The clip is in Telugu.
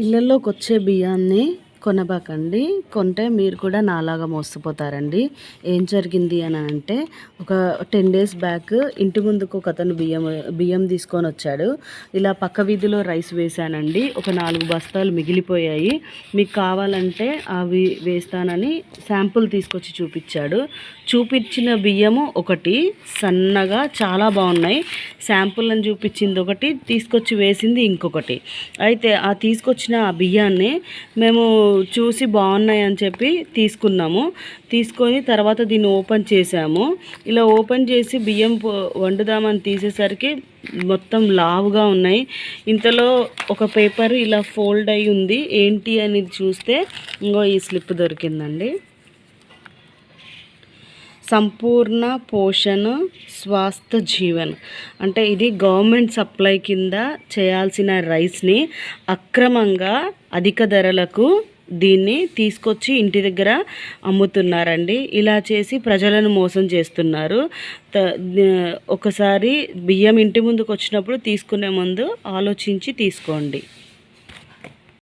ఇళ్ళల్లోకి వచ్చే బియ్యాన్ని కొనబాకండి. కొంటే మీరు కూడా నాలాగా మోసపోతారండి. ఏం జరిగింది అని అంటే ఒక టెన్ డేస్ బ్యాక్ ఇంటి ముందుకు ఒక అతను బియ్యం బియ్యం తీసుకొని వచ్చాడు. ఇలా పక్క వీధిలో రైస్ వేశానండి. ఒక నాలుగు బస్తాలు మిగిలిపోయాయి. మీకు కావాలంటే అవి వేస్తానని శాంపుల్ తీసుకొచ్చి చూపించాడు. చూపించిన బియ్యము ఒకటి సన్నగా చాలా బాగున్నాయి. శాంపుల్ అని చూపించింది ఒకటి తీసుకొచ్చి వేసింది ఇంకొకటి. అయితే ఆ తీసుకొచ్చిన ఆ బియ్యాన్ని మేము చూసి బాగున్నాయి అని చెప్పి తీసుకున్నాము తీసుకొని తర్వాత దీన్ని ఓపెన్ చేసాము ఇలా ఓపెన్ చేసి బియ్యం పో- వండుదామని తీసేసరికి మొత్తం లావుగా ఉన్నాయి. ఇంతలో ఒక పేపర్ ఇలా ఫోల్డ్ అయి ఉంది. ఏంటి అని చూస్తే ఇంకో ఈ స్లిప్ దొరికిందండి. సంపూర్ణ పోషణ స్వాస్థ జీవన్. అంటే ఇది గవర్నమెంట్ సప్లై కింద చేయాల్సిన రైస్ని అక్రమంగా అధిక ధరలకు దీన్ని తీసుకొచ్చి ఇంటి దగ్గర అమ్ముతున్నారండి. ఇలా చేసి ప్రజలను మోసం చేస్తున్నారు. త- ఒకసారి బియ్యం ఇంటి ముందుకు వచ్చినప్పుడు తీసుకునే ముందు ఆలోచించి తీసుకోండి.